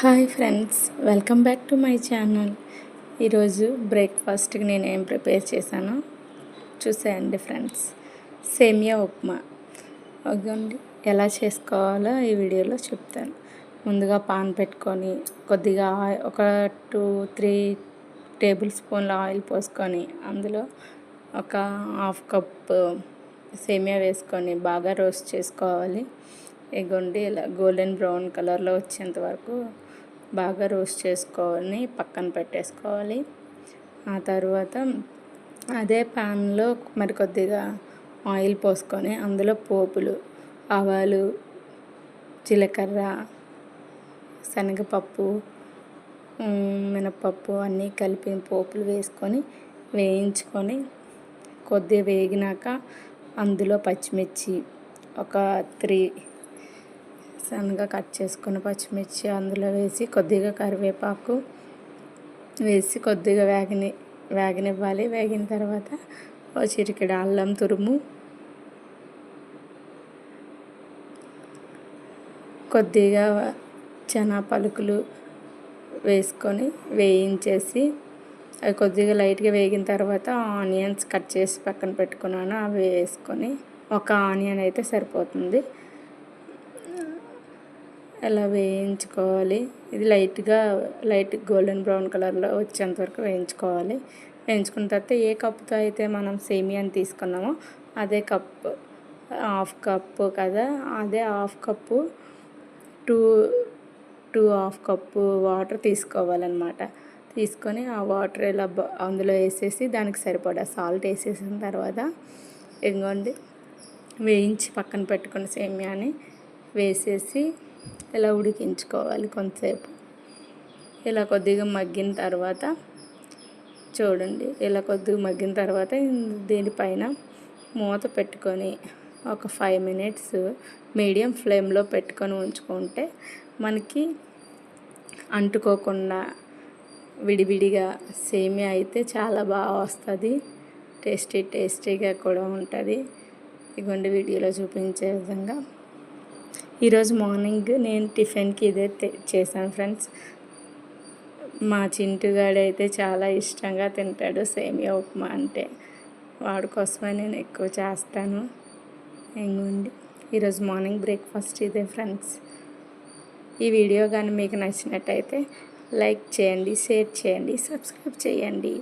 Hi friends welcome back to my channel. ఈరోజు బ్రేక్ఫాస్ట్కి నేను ఏం ప్రిపేర్ చేశానో చూసేయండి ఫ్రెండ్స్. సేమియా ఉప్మా. అదండి ఎలా చేసుకోవాలో ఈ వీడియోలో చెప్తాను. ముందుగా పాన్ పెట్టుకొని కొద్దిగా ఒక టూ త్రీ టేబుల్ స్పూన్ల ఆయిల్ పోసుకొని అందులో ఒక హాఫ్ కప్ సేమియా వేసుకొని బాగా రోస్ట్ చేసుకోవాలి. ఇగోండి ఇలా గోల్డెన్ బ్రౌన్ కలర్లో వచ్చేంత వరకు బాగా రోస్ట్ చేసుకొని పక్కన పెట్టేసుకోవాలి. ఆ తర్వాత అదే ప్యాన్లో మరి కొద్దిగా ఆయిల్ పోసుకొని అందులో పోపులు ఆవాలు జీలకర్ర శనగపప్పు మినపప్పు అన్నీ కలిపి పోపులు వేసుకొని వేయించుకొని కొద్దిగా వేగినాక అందులో పచ్చిమిర్చి ఒక త్రీ సన్నగా కట్ చేసుకున్న పచ్చిమిర్చి అందులో వేసి కొద్దిగా కరివేపాకు వేసి కొద్దిగా వేగని వేగనివ్వాలి. వేగిన తర్వాత ఓ చిటికెడు అల్లం తురుము కొద్దిగా చనా పలుకులు వేసుకొని వేయించేసి అవి కొద్దిగా లైట్గా వేగిన తర్వాత ఆనియన్స్ కట్ చేసి పక్కన పెట్టుకున్నాను. అవి వేసుకొని ఒక ఆనియన్ అయితే సరిపోతుంది. అలా వేయించుకోవాలి? ఇది లైట్గా లైట్ గోల్డెన్ బ్రౌన్ కలర్లో వచ్చేంత వరకు వేయించుకోవాలి. వేయించుకున్న తర్వాత ఏ కప్తో అయితే మనం సేమియాని తీసుకున్నామో అదే కప్ హాఫ్ కప్పు కదా అదే half cup two two half cup water తీసుకోవాలన్నమాట. తీసుకొని ఆ వాటర్ ఇలా అందులో వేసేసి దానికి సరిపడా సాల్ట్ వేసేసిన తర్వాత ఇంకోండి వేయించి పక్కన పెట్టుకున్న సేమియాని వేసేసి ఇలా ఉడికించుకోవాలి కొంతసేపు. ఇలా కొద్దిగా మగ్గిన తర్వాత చూడండి ఇలా కొద్దిగా మగ్గిన తర్వాత దీనిపైన మూత పెట్టుకొని ఒక ఫైవ్ మినిట్స్ మీడియం ఫ్లేమ్లో పెట్టుకొని ఉంచుకుంటే మనకి అంటుకోకుండా విడివిడిగా సేమియా అయితే చాలా బాగా వస్తుంది. టేస్టీ టేస్టీగా కూడా ఉంటుంది. ఇగోండి వీడియోలో చూపించే విధంగా ఈరోజు మార్నింగ్ నేను టిఫిన్కి ఇదే చేశాను ఫ్రెండ్స్. మా చింటుగాడు అయితే చాలా ఇష్టంగా తింటాడు సేమియా ఉప్మా అంటే. వాడి కోసమే నేను ఎక్కువ చేస్తాను. ఎంగుండి ఈరోజు మార్నింగ్ బ్రేక్ఫాస్ట్ ఇదే ఫ్రెండ్స్. ఈ వీడియో కానీ మీకు నచ్చినట్టయితే లైక్ చేయండి షేర్ చేయండి సబ్స్క్రైబ్ చేయండి.